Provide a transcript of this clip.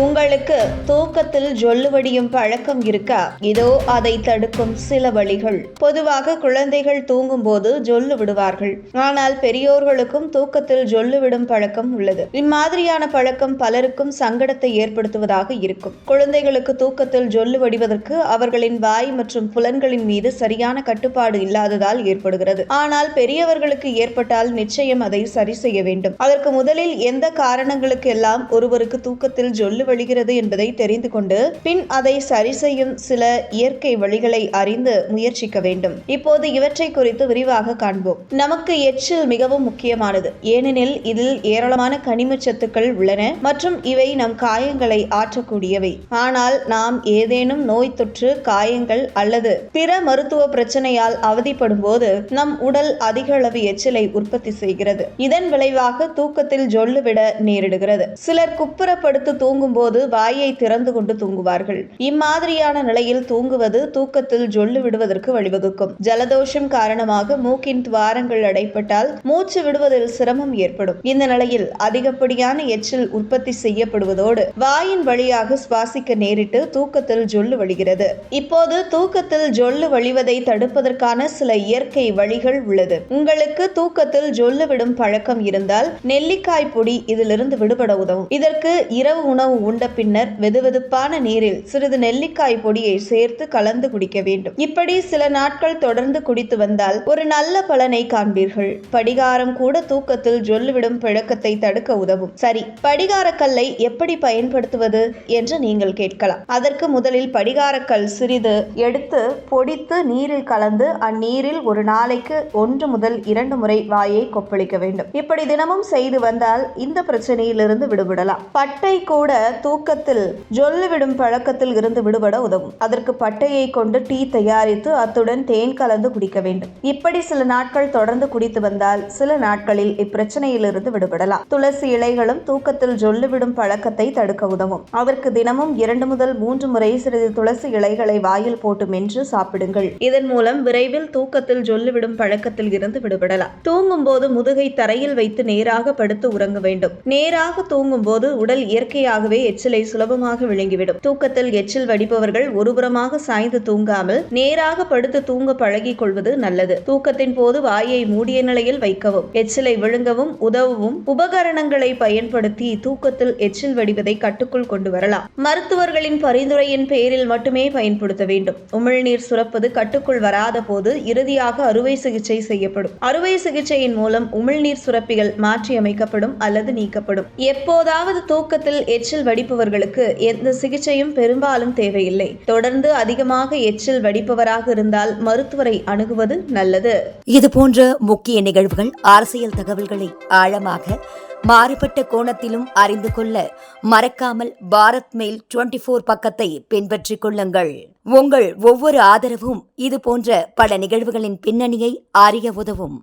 உங்களுக்கு தூக்கத்தில் ஜொல்லுவடியும் பழக்கம் இருக்கா? இதோ அதை தடுக்கும் சில வழிகள். பொதுவாக குழந்தைகள் தூங்கும் போது ஜொல்லு விடுவார்கள். ஆனால் பெரியோர்களுக்கும் தூக்கத்தில் ஜொல்லு விடும் பழக்கம் உள்ளது. இம்மாதிரியான பழக்கம் பலருக்கும் சங்கடத்தை ஏற்படுத்துவதாக இருக்கும். குழந்தைகளுக்கு தூக்கத்தில் ஜொல்லு வடிவதற்கு அவர்களின் வாய் மற்றும் புலன்களின் மீது சரியான கட்டுப்பாடு இல்லாததால் ஏற்படுகிறது. ஆனால் பெரியவர்களுக்கு ஏற்பட்டால் நிச்சயம் அதை சரி செய்ய வேண்டும். அதற்கு முதலில் எந்த காரணங்களுக்கு எல்லாம் ஒருவருக்கு தூக்கத்தில் ஜொல்லு வழிகிறது என்பதை தெரிந்து கொண்டு பின் அதை சரி செய்யும் சில இயற்கை வழிகளை அறிந்து முயற்சிக்க வேண்டும். இப்போது இவற்றை குறித்து விரிவாக காண்போம். நமக்கு எச்சில் மிகவும் முக்கியமானது. ஏனெனில் இதில் ஏராளமான கனிம சத்துக்கள் உள்ளன மற்றும் இவை நம் காயங்களை ஆற்றக்கூடியவை. ஆனால் நாம் ஏதேனும் நோய் தொற்று காயங்கள் அல்லது பிற மருத்துவ பிரச்சனையால் அவதிப்படும் போது நம் உடல் அதிக அளவு எச்சிலை உற்பத்தி செய்கிறது. இதன் விளைவாக தூக்கத்தில் ஜொல்லுவிட நேரிடுகிறது. சிலர் குப்புறப்படுத்து தூங்கும் போது வாயை திறந்து கொண்டு தூங்குவார்கள். இம்மாதிரியான நிலையில் தூங்குவது தூக்கத்தில் ஜொல்லு விடுவதற்கு வழிவகுக்கும். ஜலதோஷம் காரணமாக மூக்கின் துவாரங்கள் அடைப்பட்டால் மூச்சு விடுவதில் சிரமம் ஏற்படும். இந்த நிலையில் அதிகப்படியான எச்சில் உற்பத்தி செய்யப்படுவதோடு வாயின் வழியாக சுவாசிக்க நேரிட்டு தூக்கத்தில் ஜொல்லு வழிகிறது. இப்போது தூக்கத்தில் ஜொல்லு வழிவதை தடுப்பதற்கான சில இயற்கை வழிகள் உள்ளது. உங்களுக்கு தூக்கத்தில் ஜொல்லு விடும் பழக்கம் இருந்தால் நெல்லிக்காய் பொடி இதிலிருந்து விடுபட உதவும். இதற்கு இரவு உணவு உண்ட பின்னர் வெதுவெதுப்பான நீரில் சிறிது நெல்லிக்காய் பொடியை சேர்த்து கலந்து குடிக்க வேண்டும். இப்படி சில நாட்கள் தொடர்ந்து குடித்து வந்தால் ஒரு நல்ல பலனை காண்பீர்கள். படிகாரம் கூட தூக்கத்தில் ஜொல்லுவிடும் பிழக்கத்தை தடுக்க உதவும். சரி படிகாரக்கல்லை எப்படி பயன்படுத்துவது என்று நீங்கள் கேட்கலாம். அதற்கு முதலில் படிகாரக்கல் சிறிது எடுத்து பொடித்து நீரில் கலந்து அந்நீரில் ஒரு நாளைக்கு ஒன்று முதல் இரண்டு முறை வாயை கொப்பளிக்க வேண்டும். இப்படி தினமும் செய்து வந்தால் இந்த பிரச்சனையிலிருந்து விடுபடலாம். பட்டை கூட தூக்கத்தில் ஜொல்லுவிடும் பழக்கத்தில் இருந்து விடுபட உதவும். அதற்கு பட்டையை கொண்டு டீ தயாரித்து அத்துடன் தேன் கலந்து குடிக்க வேண்டும். இப்படி சில நாட்கள் தொடர்ந்து குடித்து வந்தால் சில நாட்களில் இப்பிரச்சனையிலிருந்து விடுபடலாம். துளசி இலைகளும் தூக்கத்தில் ஜொல்லுவிடும் பழக்கத்தை தடுக்க உதவும். அதற்கு தினமும் இரண்டு முதல் மூன்று முறை சிறிது துளசி இலைகளை வாயில் போட்டு மென்று சாப்பிடுங்கள். இதன் மூலம் விரைவில் தூக்கத்தில் ஜொல்லுவிடும் பழக்கத்தில் இருந்து விடுபடலாம். தூங்கும் போது முதுகை தரையில் வைத்து நேராக படுத்து உறங்க வேண்டும். நேராக தூங்கும் போது உடல் இயற்கையாகவே எச்சிலை சுலபமாக விளங்கிவிடும் தூக்கத்தில் எச்சில் வடிப்பவர்கள் ஒருபுறமாக சாய்ந்து தூங்காமல் நேராக படுத்து தூங்க பழகிக் கொள்வது நல்லது. தூக்கத்தின் போது வாயை மூடிய நிலையில் வைக்கவும். எச்சிலை விழுங்கவும் உதவும் உபகரணங்களை பயன்படுத்தி தூக்கத்தில் எச்சில் வடிவதை கட்டுக்குள் கொண்டு வரலாம். மருத்துவர்களின் பரிந்துரையின் பேரில் மட்டுமே பயன்படுத்த வேண்டும். உமிழ்நீர் சுரப்பது கட்டுக்குள் வராத போது இறுதியாக அறுவை சிகிச்சை செய்யப்படும். அறுவை சிகிச்சையின் மூலம் உமிழ்நீர் சுரப்பிகள் மாற்றி அமைக்கப்படும் அல்லது நீக்கப்படும். எப்போதாவது தூக்கத்தில் எச்சில் வடிப்பவர்களுக்கு எந்த சிகிச்சையும் பெரும்பாலும் தேவையில்லை. தொடர்ந்து அதிகமாக எச்சில் வடிப்பவராக இருந்தால் மருத்துவரை அணுகுவது நல்லது. இது போன்ற முக்கிய நிகழ்வுகள் அரசியல் தகவல்களை ஆழமாக மாறுபட்ட கோணத்திலும் அறிந்து கொள்ள மறக்காமல் பாரத் மெயில் டுவெண்டி போர் பக்கத்தை பின்பற்றிக் கொள்ளுங்கள். உங்கள் ஒவ்வொரு ஆதரவும் இது போன்ற பல நிகழ்வுகளின் பின்னணியை அறிய உதவும்.